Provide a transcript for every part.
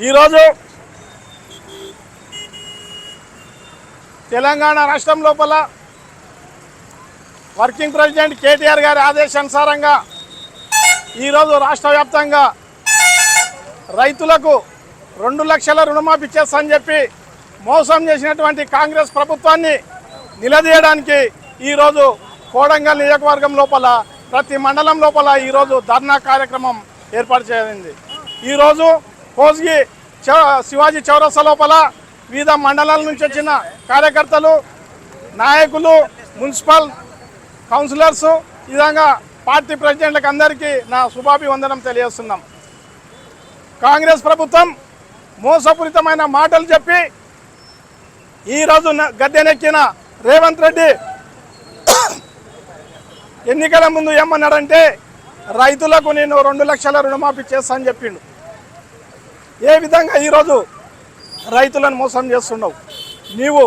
ఈరోజు తెలంగాణ రాష్ట్రం లోపల వర్కింగ్ ప్రెసిడెంట్ కేటీఆర్ గారి ఆదేశానుసారంగా ఈరోజు రాష్ట్ర వ్యాప్తంగా రైతులకు రెండు లక్షల రుణమాఫీ చేస్తామని చెప్పి మోసం చేసినటువంటి కాంగ్రెస్ ప్రభుత్వాన్ని నిలదీయడానికి ఈరోజు కోడంగల్ నియోజకవర్గం లోపల ప్రతి మండలం లోపల ఈరోజు ధర్నా కార్యక్రమం ఏర్పాటు చేయండి ఈరోజు కోస్గి చౌ- శివాజీ చౌరస్తా లోపల వివిధ మండలాల నుంచి వచ్చిన కార్యకర్తలు నాయకులు మున్సిపల్ కౌన్సిలర్స్ ఈ విధంగా పార్టీ ప్రెసిడెంట్లకు అందరికీ నా శుభాభివందనం తెలియజేస్తున్నాం. కాంగ్రెస్ ప్రభుత్వం మోసపూరితమైన మాటలు చెప్పి ఈరోజు గద్దెనెక్కిన రేవంత్ రెడ్డి ఎన్నికల ముందు ఏమన్నాడంటే రైతులకు నేను రెండు లక్షల రుణమాఫీ చేస్తానని చెప్పిండు. ఏ విధంగా ఈరోజు రైతులను మోసం చేస్తున్నావు? నీవు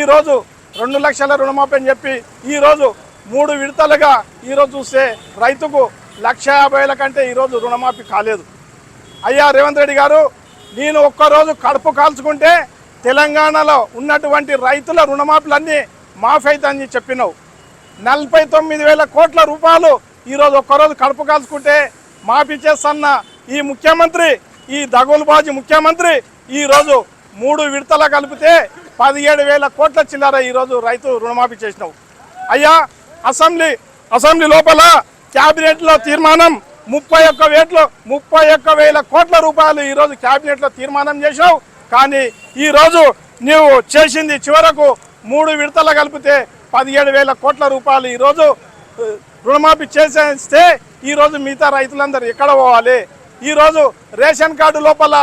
ఈరోజు రెండు లక్షల రుణమాఫీ అని చెప్పి ఈరోజు మూడు విడతలుగా ఈరోజు చూస్తే రైతుకు లక్ష యాభై వేల కంటే ఈరోజు రుణమాఫీ కాలేదు. అయ్యా రేవంత్ రెడ్డి గారు నేను ఒక్కరోజు కడుపు కాల్చుకుంటే తెలంగాణలో ఉన్నటువంటి రైతుల రుణమాఫీలన్నీ మాఫీ అవుతాయని చెప్పినావు. నలభై తొమ్మిది వేల కోట్ల రూపాయలు ఈరోజు ఒక్కరోజు కడుపు కాల్చుకుంటే మాఫీ చేస్తున్న ఈ ముఖ్యమంత్రి ఈ దగులుబాజీ ముఖ్యమంత్రి ఈరోజు మూడు విడతల కలిపితే పదిహేడు వేల కోట్ల చిల్లర ఈరోజు రైతు రుణమాఫీ చేసినావు. అయ్యా అసెంబ్లీ అసెంబ్లీ లోపల క్యాబినెట్లో తీర్మానం ముప్పై ఒక్క వేట్లు ముప్పై ఒక్క వేల కోట్ల రూపాయలు ఈరోజు క్యాబినెట్లో తీర్మానం చేసావు కానీ ఈరోజు నీవు చేసింది చివరకు మూడు విడతలు కలిపితే పదిహేడు వేల కోట్ల రూపాయలు ఈరోజు రుణమాఫీ చేసేస్తే ఈరోజు మిగతా రైతులందరూ ఎక్కడ పోవాలి? ఈరోజు రేషన్ కార్డు లోపల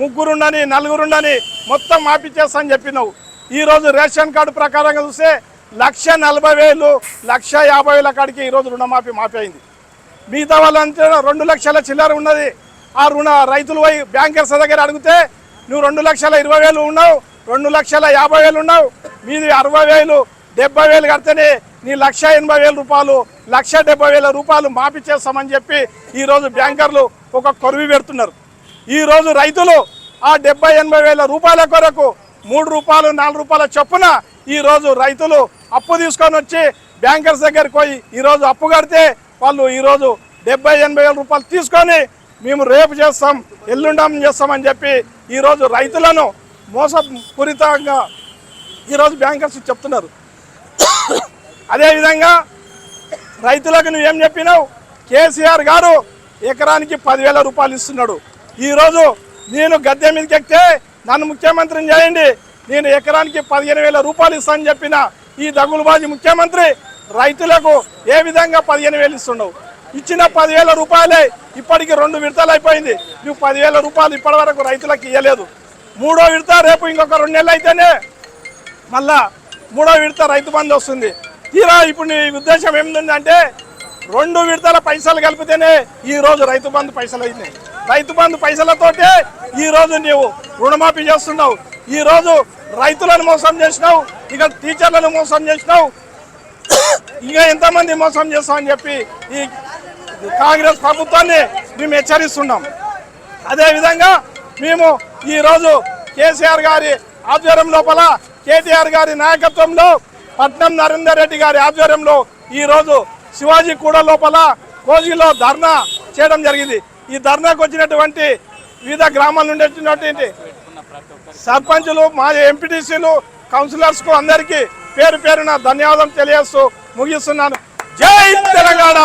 ముగ్గురుండని నలుగురుండని మొత్తం మాఫీ చేస్తానని చెప్పినావు. ఈరోజు రేషన్ కార్డు ప్రకారంగా చూస్తే లక్ష నలభై వేలు లక్ష యాభై వేల కాడికి ఈరోజు రుణమాఫీ మాఫీ అయింది. మిగతా వాళ్ళంతా రెండు లక్షల చిల్లర ఉన్నది. ఆ రుణ రైతులు పోయి బ్యాంకర్స్ దగ్గర అడిగితే నువ్వు రెండు లక్షల ఇరవై వేలు ఉన్నావు రెండు లక్షల యాభై వేలు ఉన్నావు మీది అరవై వేలు డెబ్బై వేలు కడితేనే నీ లక్ష ఎనభై వేల రూపాయలు లక్ష డెబ్బై వేల రూపాయలు మాఫీ చేస్తామని చెప్పి ఈరోజు బ్యాంకర్లు ఒక కొరివి పెడుతున్నారు. ఈరోజు రైతులు ఆ డెబ్బై ఎనభై వేల రూపాయల కొరకు మూడు రూపాయలు నాలుగు రూపాయల చొప్పున ఈరోజు రైతులు అప్పు తీసుకొని వచ్చి బ్యాంకర్స్ దగ్గరికి పోయి ఈరోజు అప్పు కడితే వాళ్ళు ఈరోజు డెబ్బై ఎనభై వేల రూపాయలు తీసుకొని మేము రేపు చేస్తాం ఎల్లుండం చేస్తామని చెప్పి ఈరోజు రైతులను మోసపూరితంగా ఈరోజు బ్యాంకర్స్ చెప్తున్నారు. అదేవిధంగా రైతులకు నువ్వేం చెప్పినావు? కేసీఆర్ గారు ఎకరానికి పదివేల రూపాయలు ఇస్తున్నాడు. ఈరోజు నేను గద్దె మీదకి ఎక్కితే నన్ను ముఖ్యమంత్రిని చేయండి. నేను ఎకరానికి పదిహేను వేల రూపాయలు ఇస్తానని చెప్పిన ఈ దగులుబాజీ ముఖ్యమంత్రి రైతులకు ఏ విధంగా పదిహేను వేలు ఇస్తున్నావు? ఇచ్చిన పదివేల రూపాయలే ఇప్పటికి రెండు విడతలు అయిపోయింది. నువ్వు పదివేల రూపాయలు ఇప్పటి వరకు రైతులకు ఇవ్వలేదు మూడో విడత రేపు ఇంకొక రెండు నెలలు అయితేనే మళ్ళా మూడో విడత రైతు బంధు వస్తుంది. తీరా ఇప్పుడు నీ ఉద్దేశం ఏమిటంటే రెండు విడతల పైసలు కలిపితేనే ఈరోజు రైతు బంధు పైసలు అయినాయి. రైతు బంధు పైసలతోటే ఈరోజు నీవు రుణమాఫీ చేస్తున్నావు. ఈరోజు రైతులను మోసం చేసినావు ఇక టీచర్లను మోసం చేసినావు. ఇంకా ఎంతమంది మోసం చేస్తామని చెప్పి ఈ కాంగ్రెస్ ప్రభుత్వాన్ని మేము హెచ్చరిస్తున్నాం. అదేవిధంగా మేము ఈరోజు కేసీఆర్ గారి ఆధ్వర్యం లోపల కేటీఆర్ గారి నాయకత్వంలో పట్నం నరేందర్ రెడ్డి గారి ఆధ్వర్యంలో ఈరోజు శివాజీ కూడ లోపల కోజిలో ధర్నా చేయడం జరిగింది. ఈ ధర్నాకు వచ్చినటువంటి వివిధ గ్రామాల నుండి వచ్చినటువంటి సర్పంచులు మా ఎంపీటీసీలు కౌన్సిలర్స్కు అందరికీ పేరు పేరున ధన్యవాదం తెలియజేస్తూ ముగిస్తున్నాను. జై తెలంగాణ!